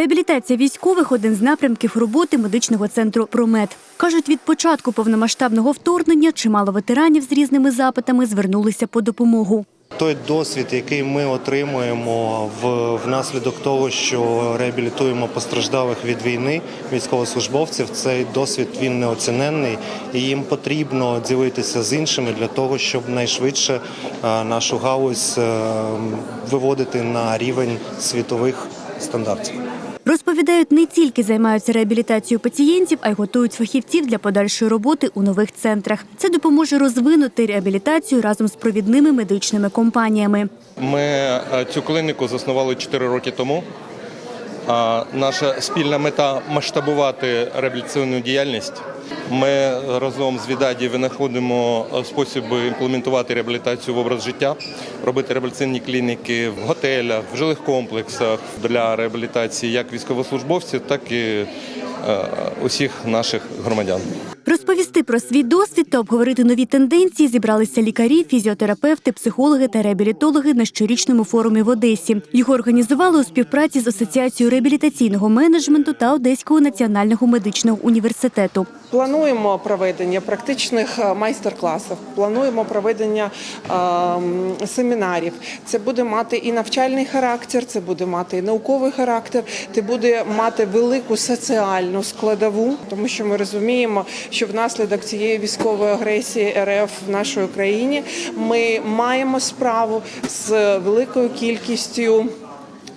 Реабілітація військових один з напрямків роботи медичного центру Промет. Кажуть, від початку повномасштабного вторгнення чимало ветеранів з різними запитами звернулися по допомогу. Той досвід, який ми отримуємо внаслідок того, що реабілітуємо постраждалих від війни військовослужбовців, цей досвід він неоціненний, і їм потрібно ділитися з іншими для того, щоб найшвидше е, нашу галузь е, виводити на рівень світових стандартів. Розповідають, не тільки займаються реабілітацією пацієнтів, а й готують фахівців для подальшої роботи у нових центрах. Це допоможе розвинути реабілітацію разом з провідними медичними компаніями. Ми е, цю клініку заснували 4 роки тому. Наша спільна мета масштабувати реабілітаційну діяльність. Ми разом з Відаді винаходимо способи імплементувати реабілітацію в образ життя, робити реабілітаційні клініки в готелях, в жилих комплексах для реабілітації як військовослужбовців, так і е, усіх наших громадян. Розповісти про свій досвід та обговорити нові тенденції зібралися лікарі, фізіотерапевти, психологи та реабілітологи на щорічному форумі в Одесі. Його організували у співпраці з Асоціацією реабілітаційного менеджменту та Одеського національного медичного університету. Плануємо проведення практичних е, майстер-класів, плануємо проведення е, семінарів. Це буде мати і навчальний характер, це буде мати і науковий характер, це буде мати велику соціальну складову, тому що ми розуміємо, що внаслідок цієї військової агресії РФ в нашій країні ми маємо справу з великою кількістю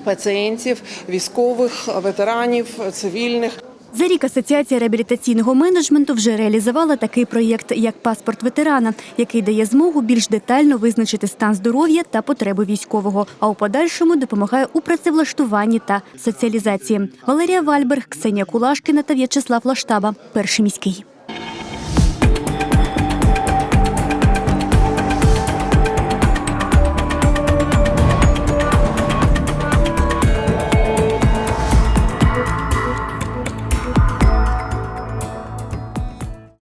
пацієнтів, військових, ветеранів, цивільних. За рік Асоціація реабілітаційного менеджменту вже реалізувала такий проєкт, як паспорт ветерана, який дає змогу більш детально визначити стан здоров'я та потреби військового, а у подальшому допомагає у працевлаштуванні та соціалізації. Валерія Вальберг, Ксенія Кулашкіна та В'ячеслав Лаштаба. Перший міський.